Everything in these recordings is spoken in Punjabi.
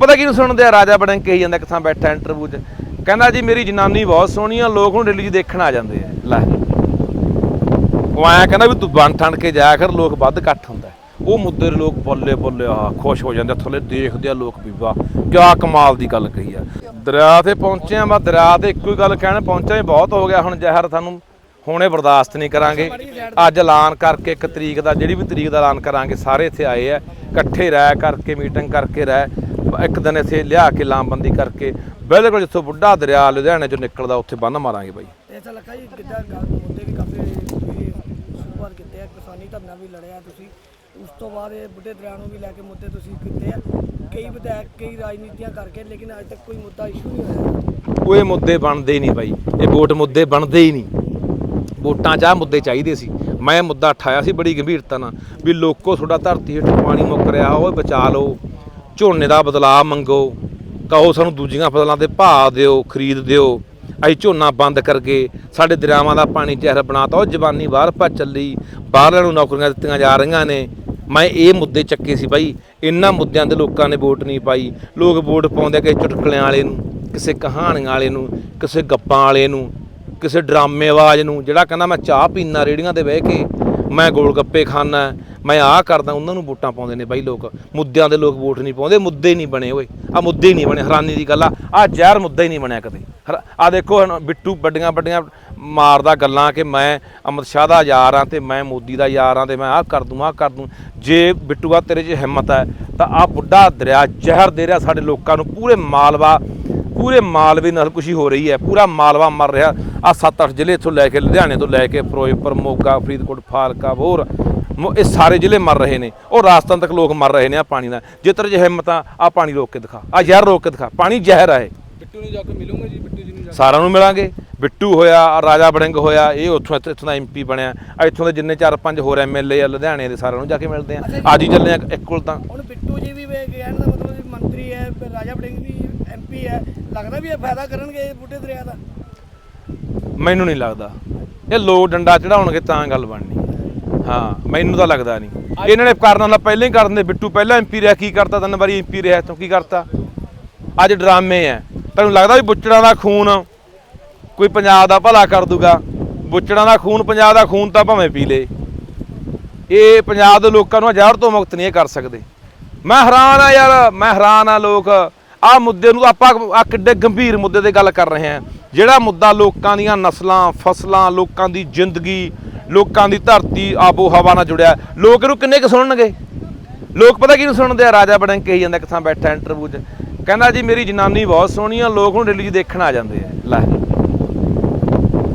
ਪਤਾ ਕਿਹਨੂੰ ਸੁਣਦੇ ਆ? ਰਾਜਾ ਬੜਨ ਕਹੀ ਜਾਂਦਾ ਕਿਥਾਂ ਬੈਠਾ ਇੰਟਰਵਿਊ 'ਚ। ਕਹਿੰਦਾ ਜੀ ਮੇਰੀ ਜਨਾਨੀ ਬਹੁਤ ਸੋਹਣੀ ਆ ਲੋਕ ਹੁਣ ਦਿੱਲੀ 'ਚ ਦੇਖਣ ਆ ਜਾਂਦੇ ਆ। ਲੈ। ਉਹ ਆਇਆ ਕਹਿੰਦਾ ਵੀ ਤੂੰ ਬਣ ਠਣ ਕੇ ਜਾਇਆ ਕਰ ਲੋਕ ਵੱਧ ਇਕੱਠ ਹੁੰਦਾ। ਉਹ ਮੁੱਦੇ ਲੋਕ ਬੱਲੇ ਬੱਲੇ ਆ ਖੁਸ਼ ਹੋ ਜਾਂਦੇ ਆ, ਥੱਲੇ ਦੇਖਦੇ ਆ ਲੋਕ ਬੀਬਾ ਕਿਆ ਕਮਾਲ ਦੀ ਗੱਲ ਕਹੀ ਆ। ਦਰਿਆ ਤੇ ਪਹੁੰਚਿਆ ਆ ਮੈਂ ਦਰਿਆ ਤੇ ਇੱਕੋ ਹੀ ਗੱਲ ਕਹਿਣ ਪਹੁੰਚਿਆ ਹੀ ਬਹੁਤ ਹੋ ਗਿਆ ਹੁਣ ਜ਼ਹਿਰ ਤੁਹਾਨੂੰ ਹੁਣੇ ਬਰਦਾਸ਼ਤ ਨਹੀਂ ਕਰਾਂਗੇ। ਅੱਜ ਐਲਾਨ ਕਰਕੇ ਇੱਕ ਤਰੀਕ ਦਾ ਜਿਹੜੀ ਵੀ ਤਰੀਕ ਦਾ ਐਲਾਨ ਕਰਾਂਗੇ ਸਾਰੇ ਇੱਥੇ ਆਏ ਆ। ਇਕੱਠੇ ਰਹਿ ਕਰਕੇ ਮੀਟਿੰਗ ਕਰਕੇ ਰਹਿ ਇੱਕ ਦਿਨ ਇੱਥੇ ਲਿਆ ਕੇ ਲਾਮਬੰਦੀ ਕਰਕੇ ਬਿਲਕੁਲ ਜਿੱਥੋਂ ਬੁੱਢਾ ਦਰਿਆ ਲੁਧਿਆਣੇ ਚੋਂ ਨਿਕਲਦਾ ਉੱਥੇ ਬੰਨ ਮਾਰਾਂਗੇ ਬਾਈ। ਐਸਾ ਲੱਗਾ ਜੀ ਕਿੱਦਾਂ ਗੱਲ ਮੁੱਦੇ ਵੀ ਕਾਫੀ ਤੁਸੀਂ ਸ਼ੁਰੂਆਤ ਕੀਤੇ ਆ ਕਿਸਾਨੀ ਧਰਨਾ ਵੀ ਲੜਿਆ ਤੁਸੀਂ। ਉਸ ਤੋਂ ਬਾਅਦ ਇਹ ਬੁੱਢੇ ਦਰਿਆ ਨੂੰ ਵੀ ਲੈ ਕੇ ਮੁੱਦੇ ਤੁਸੀਂ ਕੀਤੇ ਆ। ਕਈ ਵਿਧਾਇਕ ਕਈ ਰਾਜਨੀਤੀਆਂ ਕਰਕੇ ਲੇਕਿਨ ਅੱਜ ਤੱਕ ਕੋਈ ਮੁੱਦਾ ਇਸ਼ੂ ਨਹੀਂ ਹੋਇਆ। ਉਹ ਇਹ ਮੁੱਦੇ ਬਣਦੇ ਨਹੀਂ ਬਾਈ। ਇਹ ਵੋਟ ਮੁੱਦੇ ਬਣਦੇ ਹੀ ਨਹੀਂ। ਵੋਟਾਂ 'ਚ ਆਹ ਮੁੱਦੇ ਚਾਹੀਦੇ ਸੀ। ਮੈਂ ਇਹ ਮੁੱਦਾ ਉਠਾਇਆ ਸੀ ਬੜੀ ਗੰਭੀਰਤਾ ਨਾਲ ਵੀ ਲੋਕੋ ਤੁਹਾਡਾ ਧਰਤੀ ਹੇਠ ਪਾਣੀ ਮੁੱਕ ਰਿਹਾ ਓਏ ਬਚਾ ਲਓ, ਝੋਨੇ ਦਾ ਬਦਲਾਅ ਮੰਗੋ, ਕਹੋ ਸਾਨੂੰ ਦੂਜੀਆਂ ਫਸਲਾਂ ਦੇ ਭਾਅ ਦਿਓ, ਖਰੀਦ ਦਿਓ, ਅਸੀਂ ਝੋਨਾ ਬੰਦ ਕਰਕੇ ਸਾਡੇ ਦਰਿਆਵਾਂ ਦਾ ਪਾਣੀ ਜ਼ਹਿਰ ਬਣਾਤਾ, ਉਹ ਜਵਾਨੀ ਬਾਹਰ ਭੱਜ ਚੱਲੀ, ਬਾਹਰਲਿਆਂ ਨੂੰ ਨੌਕਰੀਆਂ ਦਿੱਤੀਆਂ ਜਾ ਰਹੀਆਂ ਨੇ। ਮੈਂ ਇਹ ਮੁੱਦੇ ਚੱਕੇ ਸੀ ਬਾਈ, ਇਹਨਾਂ ਮੁੱਦਿਆਂ ਦੇ ਲੋਕਾਂ ਨੇ ਵੋਟ ਨਹੀਂ ਪਾਈ। ਲੋਕ ਵੋਟ ਪਾਉਂਦੇ ਕਿਸੇ ਚੁਟਕਲਿਆਂ ਵਾਲੇ ਨੂੰ, ਕਿਸੇ ਕਹਾਣੀਆਂ ਵਾਲੇ ਨੂੰ, ਕਿਸੇ ਗੱਪਾਂ ਵਾਲੇ ਨੂੰ। ਕਿਸੇ ਡਰਾਮੇ ਆਵਾਜ਼ ਨੂੰ, ਜਿਹੜਾ ਕਹਿੰਦਾ ਮੈਂ ਚਾਹ ਪੀਣਾ ਰੇੜੀਆਂ ਤੇ ਬਹਿ ਕੇ ਮੈਂ ਗੋਲ ਗੱਪੇ ਖਾਣਾ ਮੈਂ ਆਹ ਕਰਦਾ, ਉਹਨਾਂ ਨੂੰ ਵੋਟਾਂ ਪਾਉਂਦੇ ਨੇ ਬਾਈ ਲੋਕ। ਮੁੱਦਿਆਂ ਦੇ ਲੋਕ ਵੋਟ ਨਹੀਂ ਪਾਉਂਦੇ, ਮੁੱਦੇ ਨਹੀਂ ਬਣੇ ਓਏ। ਆ ਮੁੱਦੇ ਹੀ ਨਹੀਂ ਬਣੇ, ਹੈਰਾਨੀ ਦੀ ਗੱਲ ਆ। ਆ ਜ਼ਹਿਰ ਮੁੱਦਾ ਹੀ ਨਹੀਂ ਬਣਿਆ ਕਦੇ। ਆ ਦੇਖੋ ਹੁਣ ਬਿੱਟੂ, ਵੱਡੀਆਂ ਵੱਡੀਆਂ ਮਾਰਦਾ ਗੱਲਾਂ ਕਿ ਮੈਂ ਅਮਿਤ ਸ਼ਾਹ ਦਾ ਯਾਰ ਆ ਤੇ ਮੈਂ ਮੋਦੀ ਦਾ ਯਾਰ ਆ ਤੇ ਮੈਂ ਆਹ ਕਰ ਦੂੰ, ਆਹ ਕਰ ਦੂੰ। ਜੇ ਬਿੱਟੂਆ ਤੇਰੇ 'ਚ ਹਿੰਮਤ ਹੈ, ਤਾਂ ਆ ਬੁੱਢਾ ਦਰਿਆ ਜ਼ਹਿਰ ਦੇ ਰਿਹਾ ਸਾਡੇ ਲੋਕਾਂ ਨੂੰ, ਪੂਰੇ ਮਾਲਵਾ ਪੂਰੇ ਮਾਲਵੇ ਨਾਲ ਖੁਸ਼ੀ ਹੋ ਰਹੀ ਹੈ। ਪੂਰਾ ਮਾਲਵਾ ਮਰ ਰਿਹਾ। ਆ 7-8 ਜ਼ਿਲ੍ਹੇ ਇੱਥੋਂ ਲੈ ਕੇ ਲੁਧਿਆਣੇ ਤੋਂ ਲੈ ਕੇ ਫਿਰੋਜ਼ਪੁਰ ਮੋਗਾ ਫਰੀਦਕੋਟ ਫਾਲਕਾ ਹੋਰ ਇਹ ਸਾਰੇ ਜ਼ਿਲ੍ਹੇ ਮਰ ਰਹੇ ਨੇ। ਉਹ ਰਾਜਸਥਾਨ ਤੱਕ ਲੋਕ ਮਰ ਰਹੇ ਨੇ ਆ ਪਾਣੀ ਨਾਲ। ਜੇ ਤੇਰੇ 'ਚ ਹਿੰਮਤ ਆ ਆ ਪਾਣੀ ਰੋਕ ਕੇ ਦਿਖਾ। ਆ ਜ਼ਹਿਰ ਰੋਕ ਕੇ ਦਿਖਾ। ਪਾਣੀ ਜ਼ਹਿਰ ਆ ਇਹ। ਬਿੱਟੂ ਨੂੰ ਜਾ ਕੇ ਮਿਲੂੰਗਾ ਜੀ? ਬਿੱਟੂ ਜੀ ਨੂੰ ਜਾ ਸਾਰਿਆਂ ਨੂੰ ਮਿਲਾਂਗੇ। ਬਿੱਟੂ ਹੋਇਆ ਰਾਜਾ ਬੜਿੰਗ ਹੋਇਆ ਇਹ ਉੱਥੋਂ ਇੱਥੇ- ਇੱਥੋਂ ਦਾ ਐਮਪੀ ਬਣਿਆ। ਆ ਇੱਥੋਂ ਦੇ ਜਿੰਨੇ ਚਾਰ ਪੰਜ ਹੋਰ ਐਮਐਲਏ ਆ ਲੁਧਿਆਣੇ ਦੇ ਸਾਰਿਆਂ ਨੂੰ ਜਾ ਕੇ ਮਿਲਦੇ ਆ। ਅੱਜ ਹੀ ਚੱਲੇ ਆ ਇੱਕ ਕੋਲ ਤਾਂ ਹੁਣ ਬਿੱਟੂ ਜੀ ਵੀ ਕਹਿਣ ਦਾ ਮਤਲਬ ਜੀ ਮੰਤਰੀ ਹੈ ਫਿਰ ਰਾਜਾ ਵੜਿੰਗ ਵੀ ਐਮਪੀ ਹੈ, ਲੱਗਦਾ ਵੀ ਇਹ ਫਾਇਦਾ ਕਰਨਗੇ ਇਹ ਬੁੱਢੇ ਦਰਿਆ ਦਾ? ਮੈਨੂੰ ਨਹੀਂ ਲੱਗਦਾ। ਇਹ ਲੋਕ ਡੰਡਾ ਚੜਾਉਣਗੇ ਤਾਂ ਗੱਲ ਬਣਨੀ। ਹਾਂ, ਮੈਨੂੰ ਤਾਂ ਲੱਗਦਾ ਨਹੀਂ। ਇਹਨਾਂ ਨੇ ਕਰਨ ਵਾਲਾ ਪਹਿਲਾਂ ਹੀ ਕਰਨ ਦੇ ਬਿੱਟੂ ਪਹਿਲਾਂ ਐਮਪੀ ਰਿਹਾ, ਕੀ ਕਰਤਾ? ਤਿੰਨ ਵਾਰੀ ਐਮਪੀ ਰਿਹਾ ਤੂੰ ਕੀ ਕਰਤਾ? ਅੱਜ ਡਰਾਮੇ ਆ ਤੈਨੂੰ ਲੱਗਦਾ ਵੀ ਬੁੱਚੜਾਂ ਦਾ ਖੂਨ ਕੋਈ ਪੰਜਾਬ ਦਾ ਭਲਾ ਕਰ ਦੂਗਾ? ਬੁੱਚੜਾਂ ਦਾ ਖੂਨ, ਪੰਜਾਬ ਦਾ ਖੂਨ ਤਾਂ ਭਾਵੇਂ ਪੀ ਲੇ। ਇਹ ਪੰਜਾਬ ਦੇ ਲੋਕਾਂ ਨੂੰ ਜ਼ਹਿਰ ਤੋਂ ਮੁਕਤ ਨਹੀਂ ਕਰ ਸਕਦੇ। ਮੈਂ ਹੈਰਾਨ ਆ ਯਾਰ, ਮੈਂ ਹੈਰਾਨ ਆ ਲੋਕ। ਆ ਮੁੱਦੇ ਨੂੰ ਆਪਾਂ ਆ ਕਿੱਡੇ ਗੰਭੀਰ ਮੁੱਦੇ ਤੇ ਗੱਲ ਕਰ ਰਹੇ ਹਾਂ। ਜਿਹੜਾ ਮੁੱਦਾ ਲੋਕਾਂ ਦੀਆਂ ਨਸਲਾਂ, ਫਸਲਾਂ, ਲੋਕਾਂ ਦੀ ਜ਼ਿੰਦਗੀ, ਲੋਕਾਂ ਦੀ ਧਰਤੀ ਆਬੋ ਹਵਾ ਨਾਲ ਜੁੜਿਆ, ਲੋਕ ਇਹਨੂੰ ਕਿੰਨੇ ਕੁ ਸੁਣਨਗੇ? ਲੋਕ ਪਤਾ ਕਿਹਨੂੰ ਸੁਣਦੇ ਆ? ਰਾਜਾ ਬੜਨ ਕਹੀ ਜਾਂਦਾ ਕਿਥਾਂ ਬੈਠਾ ਇੰਟਰਵਿਊ 'ਚ। ਕਹਿੰਦਾ ਜੀ, ਮੇਰੀ ਜਨਾਨੀ ਬਹੁਤ ਸੋਹਣੀ ਆ, ਲੋਕ ਹੁਣ ਦਿੱਲੀ 'ਚ ਦੇਖਣ ਆ ਜਾਂਦੇ ਆ। ਲੈ।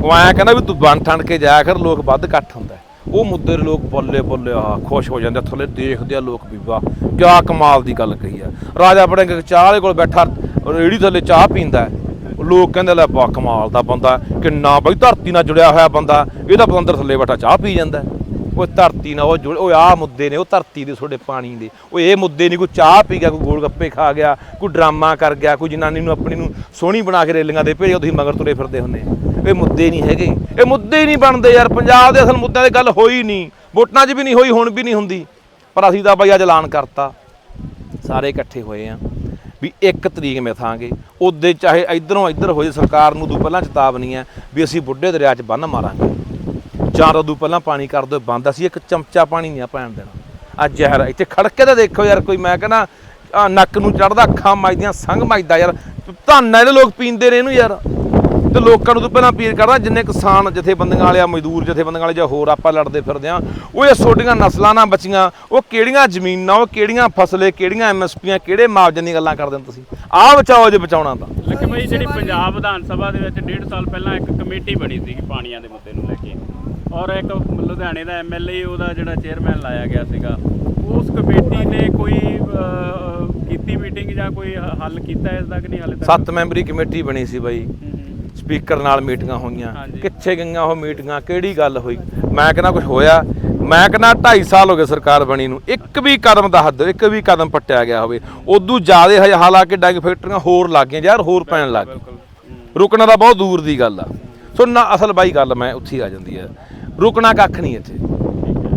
ਉਹ ਆਇਆ ਕਹਿੰਦਾ ਵੀ ਤੂੰ ਬਣ ਠਣ ਕੇ ਜਾਇਆ ਕਰ ਲੋਕ ਵੱਧ ਇਕੱਠ ਹੁੰਦਾ। ਉਹ ਮੁੱਦੇ ਲੋਕ ਬੱਲੇ ਬੱਲੇ ਆ ਖੁਸ਼ ਹੋ ਜਾਂਦੇ ਆ, ਥੱਲੇ ਦੇਖਦੇ ਆ ਲੋਕ ਬੀਬਾ ਕਿਆ ਕਮਾਲ ਦੀ ਗੱਲ ਕਹੀ ਆ। ਰਾਜਾ ਬੜਿੰਗ ਚਾਹ ਵਾਲੇ ਕੋਲ ਬੈਠਾ ਰੇੜੀ ਥੱਲੇ ਚਾਹ ਪੀਂਦਾ ਲੋਕ ਕਹਿੰਦੇ ਲੈ ਵਾਹ ਕਮਾਲ ਦਾ ਬੰਦਾ ਕਿੰਨਾ ਬਈ ਧਰਤੀ ਨਾਲ ਜੁੜਿਆ ਹੋਇਆ ਬੰਦਾ ਇਹ ਤਾਂ ਬੰਦਰ ਥੱਲੇ ਬੈਠਾ ਚਾਹ ਪੀ ਜਾਂਦਾ ਉਹ ਧਰਤੀ ਨਾਲ ਉਹ ਜੁੜ ਉਹ ਆਹ ਮੁੱਦੇ ਨੇ ਉਹ ਧਰਤੀ ਦੇ ਤੁਹਾਡੇ ਪਾਣੀ ਦੇ। ਉਹ ਇਹ ਮੁੱਦੇ ਨਹੀਂ ਕੋਈ ਚਾਹ ਪੀ ਗਿਆ ਕੋਈ ਗੋਲ ਗੱਪੇ ਖਾ ਗਿਆ ਕੋਈ ਡਰਾਮਾ ਕਰ ਗਿਆ ਕੋਈ ਜਨਾਨੀ ਨੂੰ ਆਪਣੀ ਨੂੰ ਸੋਹਣੀ ਬਣਾ ਕੇ ਰੇਲੀਆਂ ਦੇ ਭੇਜਿਆ ਤੁਸੀਂ ਮਗਰ ਤੁਰੇ ਫਿਰਦੇ ਹੁੰਦੇ ਇਹ ਮੁੱਦੇ ਨਹੀਂ ਹੈਗੇ। ਇਹ ਮੁੱਦੇ ਹੀ ਨਹੀਂ ਬਣਦੇ ਯਾਰ, ਪੰਜਾਬ ਦੇ ਅਸਲ ਮੁੱਦਿਆਂ ਦੀ ਗੱਲ ਹੋਈ ਨਹੀਂ। ਵੋਟਾਂ 'ਚ ਵੀ ਨਹੀਂ ਹੋਈ, ਹੁਣ ਵੀ ਨਹੀਂ ਹੁੰਦੀ। ਪਰ ਅਸੀਂ ਤਾਂ ਬਈ ਅੱਜ ਐਲਾਨ ਕਰਤਾ। ਸਾਰੇ ਇਕੱਠੇ ਹੋਏ ਆ ਵੀ ਇੱਕ ਤਰੀਕ ਮਿਥਾਂਗੇ। ਉਹਦੇ ਚਾਹੇ ਇਧਰੋਂ ਇੱਧਰ ਹੋਏ, ਸਰਕਾਰ ਨੂੰ ਤੋਂ ਪਹਿਲਾਂ ਚੇਤਾਵਨੀ ਹੈ ਵੀ ਅਸੀਂ ਬੁੱਢੇ ਦਰਿਆ 'ਚ ਬੰਨ ਮਾਰਾਂਗੇ। ਚਾਰ ਉਦੋਂ ਪਹਿਲਾਂ ਪਾਣੀ ਕਰ ਦਿਓ, ਬੰਦ। ਅਸੀਂ ਇੱਕ ਚਮਚਾ ਪਾਣੀ ਨਹੀਂ ਆ ਪੈਣ ਦੇਣਾ। ਅੱਜ ਜ਼ਹਿਰ ਇੱਥੇ ਖੜਕੇ ਤਾਂ ਦੇਖੋ ਯਾਰ, ਕੋਈ ਮੈਂ ਕਹਿੰਦਾ ਨੱਕ ਨੂੰ ਚੜਦਾ ਅੱਖਾਂ ਮੱਜਦੀਆਂ, ਸੰਗ ਮੱਜਦਾ ਯਾਰ। ਧੰਨ ਇਹਦੇ ਲੋਕ ਪੀਂਦੇ ਨੇ ਇਹਨੂੰ ਯਾਰ। ਤੇ ਲੋਕਾਂ ਨੂੰ ਤਾਂ ਪਹਿਲਾਂ ਅਪੀਲ ਕਰਦਾ ਜਿੰਨੇ ਕਿਸਾਨ ਜਥੇਬੰਦੀਆਂ ਵਾਲੇ ਆ ਮਜ਼ਦੂਰ ਜਥੇਬੰਦੀਆਂ ਵਾਲੇ ਜਾਂ ਹੋਰ ਆਪਾਂ ਲੜਦੇ ਫਿਰਦੇ ਆ ਉਹ ਇਹ ਛੋਟੀਆਂ ਨਸਲਾਂ ਨਾਲ ਬਚੀਆਂ ਉਹ ਕਿਹੜੀਆਂ ਜ਼ਮੀਨਾਂ ਉਹ ਕਿਹੜੀਆਂ ਫਸਲੇ ਕਿਹੜੀਆਂ ਐਮਐਸਪੀਆਂ ਕਿਹੜੇ ਮੁਆਵਜ਼ੇ ਦੀਆਂ ਗੱਲਾਂ ਕਰਦੇ ਹੋ ਤੁਸੀਂ? ਆਹ ਬਚਾਓ ਜੇ ਬਚਾਉਣਾ ਤਾਂ। ਲੇਕਿਨ ਬਈ ਜਿਹੜੀ ਪੰਜਾਬ ਵਿਧਾਨ ਸਭਾ ਦੇ ਵਿੱਚ ਡੇਢ ਸਾਲ ਪਹਿਲਾਂ ਇੱਕ ਕਮੇਟੀ ਬਣੀ ਸੀ ਪਾਣੀਆਂ ਦੇ ਮੁੱਦੇ ਨੂੰ ਲੈ ਕੇ ਔਰ ਇੱਕ ਲੁਧਿਆਣੇ ਦਾ ਐਮਐਲਏ ਉਹਦਾ ਜਿਹੜਾ ਚੇਅਰਮੈਨ ਲਾਇਆ ਗਿਆ ਸੀਗਾ ਉਸ ਕਮੇਟੀ ਨੇ ਕੋਈ ਕੀਤੀ ਮੀਟਿੰਗ ਜਾਂ ਕੋਈ ਹੱਲ ਕੀਤਾ ਇਸ ਦਾ ਕਿ ਨਹੀਂ ਹਾਲੇ ਤੱਕ? ਸੱਤ ਮੈਂਬਰੀ ਕਮੇਟੀ ਬਣੀ ਸੀ ਬਾਈ। ਸਪੀਕਰ ਨਾਲ ਮੀਟਿੰਗਾਂ ਹੋਈਆਂ। ਕਿੱਥੇ ਗਈਆਂ ਉਹ ਮੀਟਿੰਗਾਂ? ਕਿਹੜੀ ਗੱਲ ਹੋਈ? ਮੈਂ ਕਹਿੰਦਾ ਕੁਝ ਹੋਇਆ। ਮੈਂ ਕਹਿੰਦਾ 2.5 ਸਾਲ ਹੋ ਗਏ ਸਰਕਾਰ ਬਣੀ ਨੂੰ। ਇੱਕ ਵੀ ਕਦਮ ਦਾ ਹੱਦ ਇੱਕ ਵੀ ਕਦਮ ਪੱਟਿਆ ਗਿਆ ਹੋਵੇ। ਉਦੋਂ ਜ਼ਿਆਦਾ ਹਜੇ ਹਾਲਾਂਕਿ ਡਾਈਂਗ ਫੈਕਟਰੀਆਂ ਹੋਰ ਲੱਗ ਗਈਆਂ ਯਾਰ ਹੋਰ ਪੈਣ ਲੱਗ ਹੂੰ। ਰੁਕਣਾ ਤਾਂ ਬਹੁਤ ਦੂਰ ਦੀ ਗੱਲ ਆ। ਸੋ ਨਾ ਅਸਲ ਬਾਈ ਗੱਲ ਮੈਂ ਉੱਥੇ ਆ ਜਾਂਦੀ ਹੈ ਰੁਕਣਾ ਕੱਖ ਨਹੀਂ ਇੱਥੇ।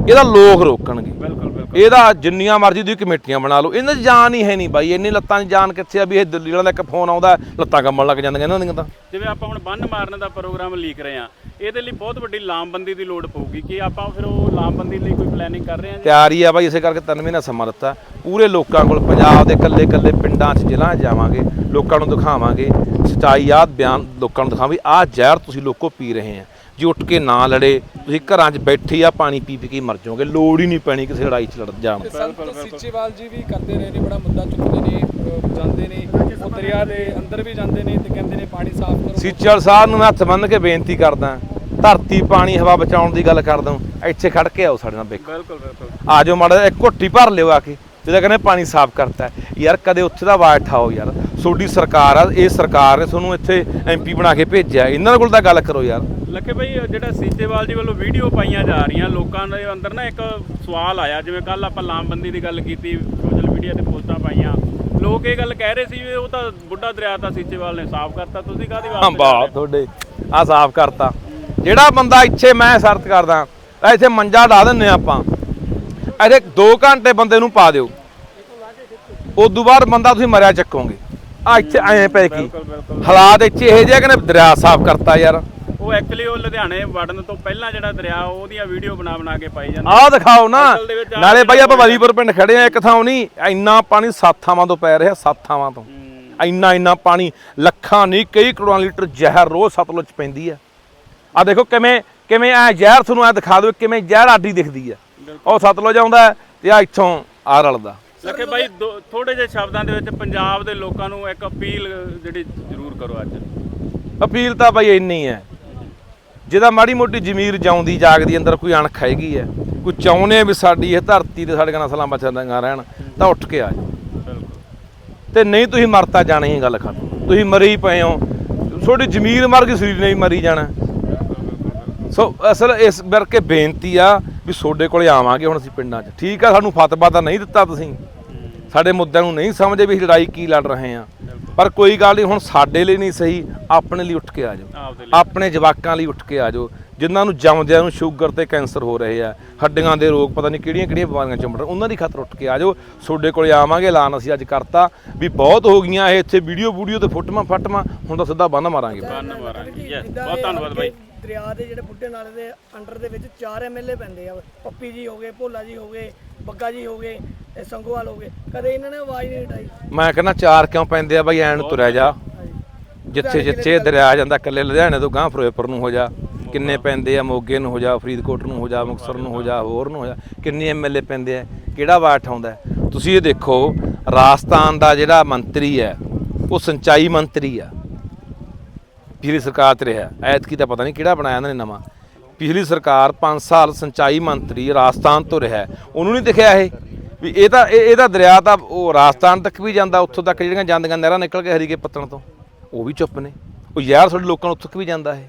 ਇਹਦਾ ਲੋਕ ਰੋਕਣਗੇ। ਬਿਲਕੁਲ ਇਹਦਾ ਜਿੰਨੀਆਂ ਮਰਜ਼ੀ ਦੀ ਕਮੇਟੀਆਂ ਬਣਾ ਲਓ। ਇਹਨਾਂ 'ਚ ਜਾਨ ਹੀ ਹੈ ਨਹੀਂ ਬਾਈ। ਇੰਨੀ ਲੱਤਾਂ 'ਚ ਜਾਨ ਕਿੱਥੇ ਆ ਵੀ ਇਹ ਦਿੱਲੀ ਵਾਲਾ ਦਾ ਇੱਕ ਫੋਨ ਆਉਂਦਾ ਲੱਤਾਂ ਕੰਮਣ ਲੱਗ ਜਾਂਦੀਆਂ ਇਹਨਾਂ ਦੀਆਂ ਤਾਂ। ਜਿਵੇਂ ਆਪਾਂ ਹੁਣ ਬੰਨ ਮਾਰਨ ਦਾ ਪ੍ਰੋਗਰਾਮ ਲੀਕ ਰਹੇ ਆ ਇਹਦੇ ਲਈ ਬਹੁਤ ਵੱਡੀ ਲਾਮਬੰਦੀ ਦੀ ਲੋੜ ਪਊਗੀ ਕਿ ਆਪਾਂ ਫਿਰ ਉਹ ਲਾਮਬੰਦੀ ਲਈ ਕੋਈ ਪਲੈਨਿੰਗ ਕਰ ਰਹੇ ਆ ਤਿਆਰੀ ਆ ਬਾਈ ਇਸੇ ਕਰਕੇ ਤਿੰਨ ਮਹੀਨਾ ਸਮਾਂ ਦਿੱਤਾ। ਪੂਰੇ ਲੋਕਾਂ ਕੋਲ ਪੰਜਾਬ ਦੇ ਕੱਲੇ ਕੱਲੇ ਪਿੰਡਾਂ 'ਚ ਜ਼ਿਲ੍ਹਾ ਜਾਵਾਂਗੇ ਲੋਕਾਂ ਨੂੰ ਦਿਖਾਵਾਂਗੇ। ਸਚਾਈ ਆ ਬਿਆਨ ਲੋਕਾਂ ਨੂੰ ਦਿਖਾਵਾਂ ਵੀ ਆਹ ਜ਼ਹਿਰ ਤੁਸੀਂ ਲੋਕੋ ਪੀ ਰਹੇ ਆ। ਜੇ ਉੱਠ ਕੇ ਨਾ ਲੜੇ ਤੁਸੀਂ ਘਰਾਂ 'ਚ ਬੈਠੇ ਆ ਪਾਣੀ ਪੀ ਪੀ ਕੇ ਹੀ ਮਰ ਜਾਓਗੇ ਲੋੜ ਹੀ ਨਹੀਂ ਪੈਣੀ ਕਿਸੇ ਲੜਾਈ 'ਚ ਲੜ ਜਾਣ ਦੀ। ਸੀਚੇਵਾਲ ਜੀ ਵੀ ਕਰਦੇ ਰਹੇ ਨੇ ਬੜਾ ਮੁੱਦਾ ਚੁੱਕਦੇ ਨੇ ਅਹ ਜਾਂਦੇ ਨੇ ਉਹ ਦਰਿਆ ਦੇ ਅੰਦਰ ਵੀ ਜਾਂਦੇ ਨੇ ਤੇ ਕਹਿੰਦੇ ਨੇ ਪਾਣੀ ਸਾਫ਼ ਕਰੋ। ਸੀਚਲ ਸਾਹਿਬ ਨੂੰ ਮੈਂ ਹੱਥ ਬੰਨ੍ਹ ਕੇ ਬੇਨਤੀ ਕਰਦਾ ਧਰਤੀ ਪਾਣੀ ਹਵਾ ਬਚਾਉਣ ਦੀ ਗੱਲ ਕਰਦਾ ਇੱਥੇ ਖੜ ਕੇ ਆਓ ਸਾਡੇ ਨਾਲ ਵੇਖੋ ਬਿਲਕੁਲ ਬਿਲਕੁਲ। ਆ ਜਾਓ ਮਾੜਾ ਜਿਹਾ ਇੱਕ ਘੁੱਟੀ ਭਰ ਲਿਓ ਆ ਕੇ ਜਿਹਦਾ ਕਹਿੰਦੇ ਪਾਣੀ ਸਾਫ਼ ਕਰਤਾ ਹੈ। ਯਾਰ ਕਦੇ ਉੱਥੇ ਦਾ ਆਵਾਜ਼ ਠਾਓ ਯਾਰ। ਤੁਹਾਡੀ ਸਰਕਾਰ ਆ ਇਹ ਸਰਕਾਰ ਨੇ ਤੁਹਾਨੂੰ ਇੱਥੇ ਐਮਪੀ ਬਣਾ ਕੇ ਭੇਜਿਆ ਇਹਨਾਂ ਕੋਲ ਤਾਂ ਗੱਲ ਕਰੋ ਯਾਰ। ਲੱਕੇ ਭਾਈ ਜਿਹੜਾ ਸੀਚੇਵਾਲ ਜੀ ਵੱਲੋਂ ਵੀਡੀਓ ਪਾਈਆਂ ਜਾ ਰਹੀਆਂ ਲੋਕਾਂ ਦੇ ਅੰਦਰ ਨਾ ਇੱਕ ਸਵਾਲ ਆਇਆ ਜਿਵੇਂ ਕੱਲ ਆਪਾਂ ਲਾਮਬੰਦੀ ਦੀ ਗੱਲ ਕੀਤੀ ਸੋਸ਼ਲ ਮੀਡੀਆ ਤੇ ਪੋਸਟਾਂ ਪਾਈਆਂ। ਲੋਕ ਇਹ ਗੱਲ ਕਹਿ ਰਹੇ ਸੀ ਵੀ ਉਹ ਤਾਂ ਬੁੱਢਾ ਦਰਿਆ ਤਾਂ ਸੀਚੇਵਾਲ ਨੇ ਸਾਫ਼ ਕਰਤਾ ਤੁਸੀਂ ਕਾਹਦੀ ਹਾਂ ਵਾਸਤੇ ਬਾਤ ਤੁਹਾਡੇ ਆ ਸਾਫ਼ ਕਰਤਾ। ਜਿਹੜਾ ਬੰਦਾ ਇੱਥੇ ਮੈਂ ਸਰਤ ਕਰਦਾ ਤਾਂ ਇੱਥੇ ਮੰਜਾ ਢਾ ਦਿੰਨੇ ਆਪਾਂ। ਇਹਦੇ 2 ਘੰਟੇ ਬੰਦੇ ਨੂੰ ਪਾ ਦਿਓ। ਉਦੋਂ ਬਾਅਦ ਬੰਦਾ ਤੁਸੀਂ ਮਰਿਆ ਚੱਕੋਗੇ। ਆ ਇੱਥੇ ਐਂ ਪੈ ਕੀ। ਹਾਲਾਤ ਇੱਥੇ ਇਹੋ ਜਿਹੇ ਕਿ ਨੇ ਦਰਿਆ ਸਾਫ਼ ਕਰਤਾ ਯਾਰ। ਉਹ ਐਕਚੁਅਲੀ ਉਹ ਲੁਧਿਆਣੇ ਵੜਨ ਤੋਂ ਪਹਿਲਾਂ ਜਿਹੜਾ ਦਰਿਆ ਉਹਦੀਆਂ ਵੀਡੀਓ ਬਣਾ ਬਣਾ ਕੇ ਪਾਈ ਜਾਂਦੇ ਆਹ ਦਿਖਾਓ ਨਾ। ਅਸਲ ਦੇ ਵਿੱਚ ਆਹ ਨਾਲੇ ਬਾਈ ਆਪਾਂ ਵਲੀਪੁਰ ਪਿੰਡ ਖੜੇ ਆ ਇੱਕ ਥਾਂ ਨਹੀਂ ਇੰਨਾ ਪਾਣੀ ਸੱਤ ਥਾਵਾਂ ਤੋਂ ਪੈ ਰਿਹਾ ਸੱਤ ਥਾਵਾਂ ਤੋਂ। ਇੰਨਾ ਇੰਨਾ ਪਾਣੀ ਲੱਖਾਂ ਨਹੀਂ ਕਈ ਕਰੋੜਾਂ ਲੀਟਰ ਜ਼ਹਿਰ ਰੋਜ਼ ਸਤਲੁਜ ਚ ਪੈਂਦੀ ਆ। ਆ ਦੇਖੋ ਕਿਵੇਂ ਕਿਵੇਂ ਐ ਜ਼ਹਿਰ ਤੁਹਾਨੂੰ ਐ ਦਿਖਾ ਦਿਓ ਕਿਵੇਂ ਜ਼ਹਿਰ ਆਡੀ ਦਿਖਦੀ ਆ। ਉਹ ਸਤਲੁਜ ਆਉਂਦਾ ਤੇ ਆ ਇੱਥੋਂ ਆ ਰਲਦਾ। ਲੱਕੇ ਭਾਈ ਥੋੜੇ ਜਿਹੇ ਸ਼ਬਦਾਂ ਦੇ ਵਿੱਚ ਪੰਜਾਬ ਦੇ ਲੋਕਾਂ ਨੂੰ ਇੱਕ ਅਪੀਲ ਜਿਹੜੀ ਜ਼ਰੂਰ ਕਰੋ ਅੱਜ। ਅਪੀਲ ਤਾਂ ਬਾਈ ਇੰਨੀ ਹੈ। ਜਿਹਦਾ ਮਾੜੀ ਮੋਟੀ ਜ਼ਮੀਰ ਜਾਉਂਦੀ ਜਾਗਦੀ ਅੰਦਰ ਕੋਈ ਅਣਖ ਹੈਗੀ ਹੈ ਕੋਈ ਚਾਹੁੰਦੇ ਵੀ ਸਾਡੀ ਇਹ ਧਰਤੀ ਤੇ ਸਾਡੇ ਨਸਲਾਂ ਬਚਦੀਆਂ ਰਹਿਣ ਤਾਂ ਉੱਠ ਕੇ ਆ ਜਾਓ। ਤੇ ਨਹੀਂ ਤੁਸੀਂ ਮਰਤਾ ਜਾਣੀ ਹੀ ਗੱਲ ਖਤਮ। ਤੁਸੀਂ ਮਰੇ ਹੀ ਪਏ ਹੋ। ਤੁਹਾਡੀ ਜ਼ਮੀਰ ਮਰ ਗਈ ਸਰੀਰ ਨੇ ਵੀ ਮਰੀ ਜਾਣਾ। ਸੋ ਅਸਲ ਇਸ ਕਰਕੇ ਬੇਨਤੀ ਆ ਵੀ ਤੁਹਾਡੇ ਕੋਲੇ ਆਵਾਂਗੇ ਹੁਣ ਅਸੀਂ ਪਿੰਡਾਂ 'ਚ। ਠੀਕ ਆ ਸਾਨੂੰ ਫਤਵਾ ਤਾਂ ਨਹੀਂ ਦਿੱਤਾ ਤੁਸੀਂ। ਸਾਡੇ ਮੁੱਦਿਆਂ ਨੂੰ ਨਹੀਂ ਸਮਝਦੇ ਵੀ ਲੜਾਈ ਕੀ ਲੜ ਰਹੇ ਆ ਪਰ ਕੋਈ ਗੱਲ ਨਹੀਂ ਹੁਣ ਸਾਡੇ ਲਈ ਨਹੀਂ ਸਹੀ ਆਪਣੇ ਲਈ ਉੱਠ ਕੇ ਆ ਜਾਓ। ਆਪਦੇ ਲਈ। ਆਪਣੇ ਜਵਾਕਾਂ ਲਈ ਉੱਠ ਕੇ ਆ ਜਾਓ ਜਿਨ੍ਹਾਂ ਨੂੰ ਜੰਮਦਿਆਂ ਨੂੰ ਸ਼ੂਗਰ ਤੇ ਕੈਂਸਰ ਹੋ ਰਹੇ ਆ ਹੱਡੀਆਂ ਦੇ ਰੋਗ ਪਤਾ ਨਹੀਂ ਕਿਹੜੀਆਂ ਕਿਹੜੀਆਂ ਬਿਮਾਰੀਆਂ ਚੁੰਮੜ ਰਹੇ ਉਹਨਾਂ ਦੀ ਖਾਤਰ ਉੱਠ ਕੇ ਆ ਜਾਓ। ਤੁਹਾਡੇ ਕੋਲੇ ਆਵਾਂਗੇ ਐਲਾਨ ਅਸੀਂ ਅੱਜ ਕਰਤਾ ਵੀ ਬਹੁਤ ਹੋ ਗਈਆਂ ਇਹ ਇੱਥੇ ਵੀਡੀਓ ਵੀਡੀਓ ਤੇ ਫੋਟੋਆਂ ਫਟਵਾਂ ਹੁਣ ਤਾਂ ਸਿੱਧਾ ਬੰਨ ਮਾਰਾਂਗੇ। ਬੰਨ ਮਾਰਾਂਗੇ ਯੈਸ ਬਹੁਤ ਧੰਨਵਾਦ ਬਾਈ। ਦਰਿਆ ਦੇ ਜਿਹੜੇ ਬੁੱਢੇ ਨਾਲੇ ਦੇ ਅੰਡਰ ਦੇ ਵਿੱਚ ਚਾਰ ਐਮਐਲਏ ਪੈਂਦੇ ਆ। ਪੱਪੀ ਜੀ ਹੋ ਗਏ ਭੋਲਾ ਜੀ ਹੋ ਗਏ ਬੱਗਾ ਜੀ ਹੋ ਗਏ ਤੇ ਸੰਗੋਵਾਲ ਹੋ ਗਏ। ਕਦੇ ਇਹਨਾਂ ਨੇ ਆਵਾਜ਼ ਨਹੀਂ ਉਠਾਈ? ਮੈਂ ਕਹਿੰਦਾ ਚਾਰ ਕਿਉਂ ਪੈਂਦੇ ਆ ਬਾਈ ਐਨ ਤੁਰਿਆ ਜਾ। ਜਿੱਥੇ ਜਿੱਥੇ ਦਰਿਆ ਜਾਂਦਾ ਇਕੱਲੇ ਲੁਧਿਆਣੇ ਤੋਂ ਗਾਂ ਫਿਰੋਜ਼ਪੁਰ ਨੂੰ ਹੋ ਜਾ। ਕਿੰਨੇ ਪੈਂਦੇ ਆ ਮੋਗੇ ਨੂੰ ਹੋ ਜਾ ਫਰੀਦਕੋਟ ਨੂੰ ਹੋ ਜਾ ਮੁਕਤਸਰ ਨੂੰ ਹੋ ਜਾ ਹੋਰ ਨੂੰ ਹੋ ਜਾ। ਕਿੰਨੇ ਐਮਐਲਏ ਪੈਂਦੇ ਆ? ਕਿਹੜਾ ਵਾਟ ਆਉਂਦਾ ਹੈ? ਤੁਸੀਂ ਇਹ ਦੇਖੋ ਰਾਜਸਥਾਨ ਦਾ ਜਿਹੜਾ ਮੰਤਰੀ ਹੈ ਉਹ ਸਿੰਚਾਈ ਮੰਤਰੀ ਆ। ਪਿਛਲੀ ਸਰਕਾਰ ਤੇ ਰਿਹਾ। ਐਤਕੀ ਤਾਂ ਪਤਾ ਨਹੀਂ ਕਿਹੜਾ ਬਣਾਇਆ ਇਹਨਾਂ ਨੇ ਨਵਾਂ। ਪਿਛਲੀ ਸਰਕਾਰ 5 ਸਾਲ ਸਿੰਚਾਈ ਮੰਤਰੀ ਰਾਜਸਥਾਨ ਤੋਂ ਰਿਹਾ। ਉਹਨੂੰ ਨਹੀਂ ਦਿਖਿਆ ਇਹ। ਵੀ ਇਹ ਤਾਂ ਇਹ ਇਹਦਾ ਦਰਿਆ ਤਾਂ ਉਹ ਰਾਜਸਥਾਨ ਤੱਕ ਵੀ ਜਾਂਦਾ ਉੱਥੋਂ ਤੱਕ ਜਿਹੜੀਆਂ ਜਾਂਦੀਆਂ ਨਹਿਰਾਂ ਨਿਕਲ ਕੇ ਹਰੀਕੇ ਪੱਤਣ ਤੋਂ ਉਹ ਵੀ ਚੁੱਪ ਨੇ। ਉਹ ਯਾਰ ਸਾਡੇ ਲੋਕਾਂ ਨੂੰ ਉੱਥੋਂ ਤੱਕ ਵੀ ਜਾਂਦਾ ਇਹ।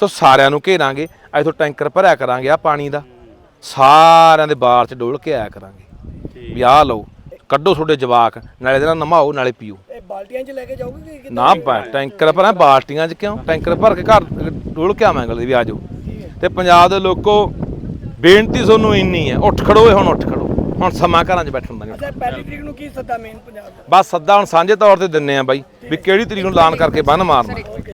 ਸੋ ਸਾਰਿਆਂ ਨੂੰ ਘੇਰਾਂਗੇ ਇੱਥੋਂ ਟੈਂਕਰ ਭਰਿਆ ਕਰਾਂਗੇ ਆ ਪਾਣੀ ਦਾ। ਸਾਰਿਆਂ ਦੇ ਬਾਰ 'ਚ ਡੋਲ ਕੇ ਆਇਆ ਕਰਾਂਗੇ। ਵੀ ਆਹ ਲਓ। ਕੱਢੋ ਤੁਹਾਡੇ ਜਵਾਕ ਨਾਲੇ ਇਹਦੇ ਨਾਲ ਨਮਾਓ ਨਾਲੇ ਪੀਓ। ਇਹ ਬਾਲਟੀਆਂ 'ਚ ਲੈ ਕੇ ਜਾਓਗੇ ਕਿ ਕਿੱਦਾਂ? ਨਾ ਪਾ ਟੈਂਕਰ ਭਰਾਂ ਬਾਲਟੀਆਂ 'ਚ ਕਿਉਂ? ਟੈਂਕਰ ਭਰ ਕੇ ਘਰ ਡੋਲ ਕੇ ਆਵਾਂਗੇ ਅਗਲੇ ਵੀ ਆ ਜਾਓ। ਤੇ ਪੰਜਾਬ ਦੇ ਲੋਕੋ ਬੇਨਤੀ ਤੁਹਾਨੂੰ ਇੰਨੀ ਹੈ ਉੱਠ ਖੜੋ ਏ ਹੁਣ ਉੱਠ ਖੜੋ। ਹੁਣ ਸਮਾਂ ਘਰਾਂ 'ਚ ਬੈਠਣ ਦਾ ਅੱਛਾ ਪਹਿਲੀ ਤਰੀਕ ਨੂੰ ਕੀ ਸੱਦਾ ਮੇਨ ਪੰਜਾਬ ਦਾ? ਬਸ ਸੱਦਾ ਹੁਣ ਸਾਂਝੇ ਤੌਰ ਤੇ ਦਿੰਨੇ ਆ ਬਾਈ ਵੀ ਕਿਹੜੀ ਤਰੀਕ ਨੂੰ ਐਲਾਨ ਕਰਕੇ ਬੰਨ ਮਾਰਨਾ।